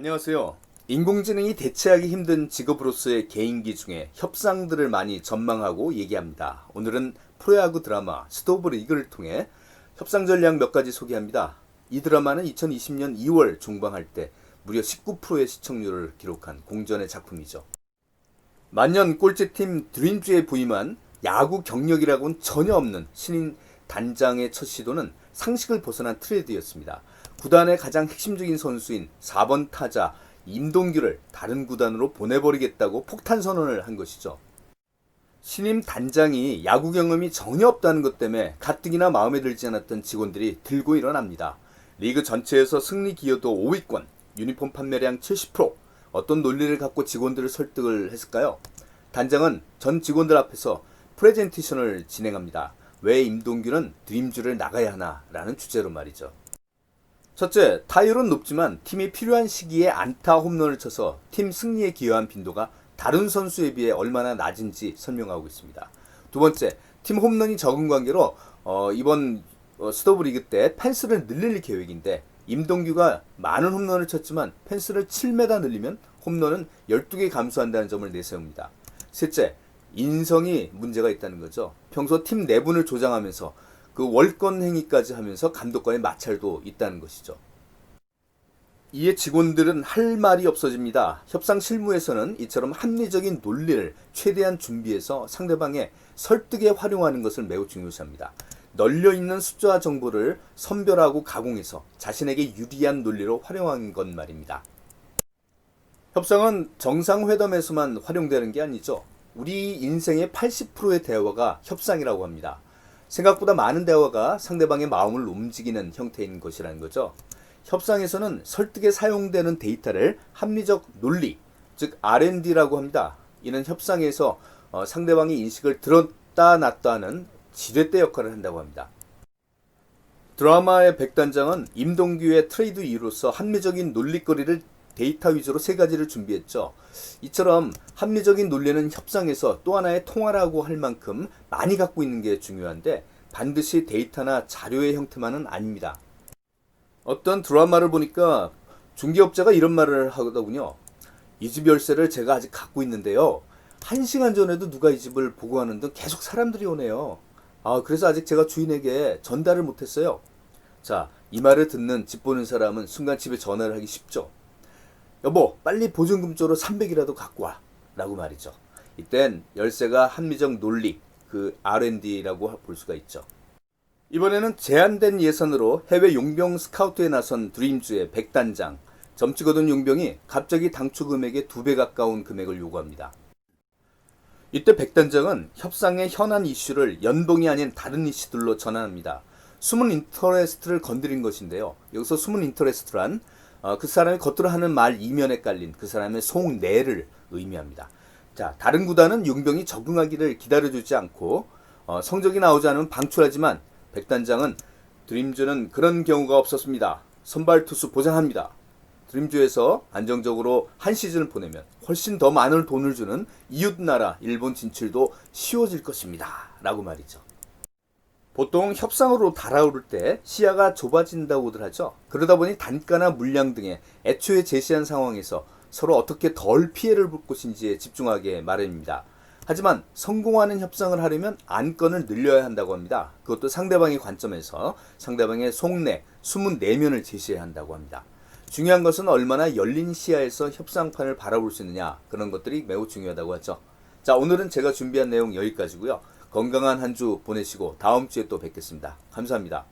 안녕하세요. 인공지능이 대체하기 힘든 직업으로서의 개인기 중에 협상들을 많이 전망하고 얘기합니다. 오늘은 프로야구 드라마 스토브 리그를 통해 협상 전략 몇 가지 소개합니다. 이 드라마는 2020년 2월 종방할 때 무려 19%의 시청률을 기록한 공전의 작품이죠. 만년 꼴찌팀 드림즈에 부임한 야구 경력이라고는 전혀 없는 신인 단장의 첫 시도는 상식을 벗어난 트레이드였습니다. 구단의 가장 핵심적인 선수인 4번 타자 임동규를 다른 구단으로 보내버리겠다고 폭탄 선언을 한 것이죠. 신임 단장이 야구 경험이 전혀 없다는 것 때문에 가뜩이나 마음에 들지 않았던 직원들이 들고 일어납니다. 리그 전체에서 승리 기여도 5위권, 유니폼 판매량 70%, 어떤 논리를 갖고 직원들을 설득을 했을까요? 단장은 전 직원들 앞에서 프레젠테이션을 진행합니다. 왜 임동규는 드림즈를 나가야 하나? 라는 주제로 말이죠. 첫째, 타율은 높지만 팀이 필요한 시기에 안타 홈런을 쳐서 팀 승리에 기여한 빈도가 다른 선수에 비해 얼마나 낮은지 설명하고 있습니다. 두 번째, 팀 홈런이 적은 관계로 어, 이번 어, 스토브 리그 때 펜스를 늘릴 계획인데 임동규가 많은 홈런을 쳤지만 펜스를 7m 늘리면 홈런은 12개 감소한다는 점을 내세웁니다. 셋째, 인성이 문제가 있다는 거죠. 평소 팀 내분을 조장하면서 그 월권 행위까지 하면서 감독과의 마찰도 있다는 것이죠. 이에 직원들은 할 말이 없어집니다. 협상 실무에서는 이처럼 합리적인 논리를 최대한 준비해서 상대방의 설득에 활용하는 것을 매우 중요시합니다. 널려 있는 숫자와 정보를 선별하고 가공해서 자신에게 유리한 논리로 활용하는 것 말입니다. 협상은 정상회담에서만 활용되는 게 아니죠. 우리 인생의 80%의 대화가 협상이라고 합니다. 생각보다 많은 대화가 상대방의 마음을 움직이는 형태인 것이라는 거죠. 협상에서는 설득에 사용되는 데이터를 합리적 논리, 즉 R&D라고 합니다. 이는 협상에서 어, 상대방의 인식을 들었다 놨다 하는 지렛대 역할을 한다고 합니다. 드라마의 백단장은 임동규의 트레이드 이유로서 합리적인 논리거리를 데이터 위주로 세 가지를 준비했죠. 이처럼 합리적인 논리는 협상에서 또 하나의 통화라고 할 만큼 많이 갖고 있는 게 중요한데 반드시 데이터나 자료의 형태만은 아닙니다. 어떤 드라마를 보니까 중개업자가 이런 말을 하더군요. 이 집 열쇠를 제가 아직 갖고 있는데요. 한 시간 전에도 누가 이 집을 보고하는 등 계속 사람들이 오네요. 아, 그래서 아직 제가 주인에게 전달을 못했어요. 자, 이 말을 듣는 집 보는 사람은 순간 집에 전화를 하기 쉽죠. 여보, 빨리 보증금 쪽으로 300이라도 갖고 와. 라고 말이죠. 이땐 열쇠가 합리적 논리, 그 R&D라고 볼 수가 있죠. 이번에는 제한된 예산으로 해외 용병 스카우트에 나선 드림즈의 백단장, 점찍 얻은 용병이 갑자기 당초 금액의 두 배 가까운 금액을 요구합니다. 이때 백단장은 협상의 현안 이슈를 연봉이 아닌 다른 이슈들로 전환합니다. 숨은 인터레스트를 건드린 것인데요. 여기서 숨은 인터레스트란 어, 그 사람이 겉으로 하는 말 이면에 깔린 그 사람의 속내를 의미합니다. 자, 다른 구단은 용병이 적응하기를 기다려주지 않고 어, 성적이 나오지 않으면 방출하지만 백단장은 드림즈는 그런 경우가 없었습니다. 선발 투수 보장합니다. 드림즈에서 안정적으로 한 시즌을 보내면 훨씬 더 많은 돈을 주는 이웃 나라 일본 진출도 쉬워질 것입니다. 라고 말이죠. 보통 협상으로 달아오를 때 시야가 좁아진다고들 하죠. 그러다 보니 단가나 물량 등의 애초에 제시한 상황에서 서로 어떻게 덜 피해를 볼 것인지에 집중하게 마련입니다. 하지만 성공하는 협상을 하려면 안건을 늘려야 한다고 합니다. 그것도 상대방의 관점에서 상대방의 속내, 숨은 내면을 제시해야 한다고 합니다. 중요한 것은 얼마나 열린 시야에서 협상판을 바라볼 수 있느냐 그런 것들이 매우 중요하다고 하죠. 자 오늘은 제가 준비한 내용 여기까지고요. 건강한 한 주 보내시고 다음 주에 또 뵙겠습니다. 감사합니다.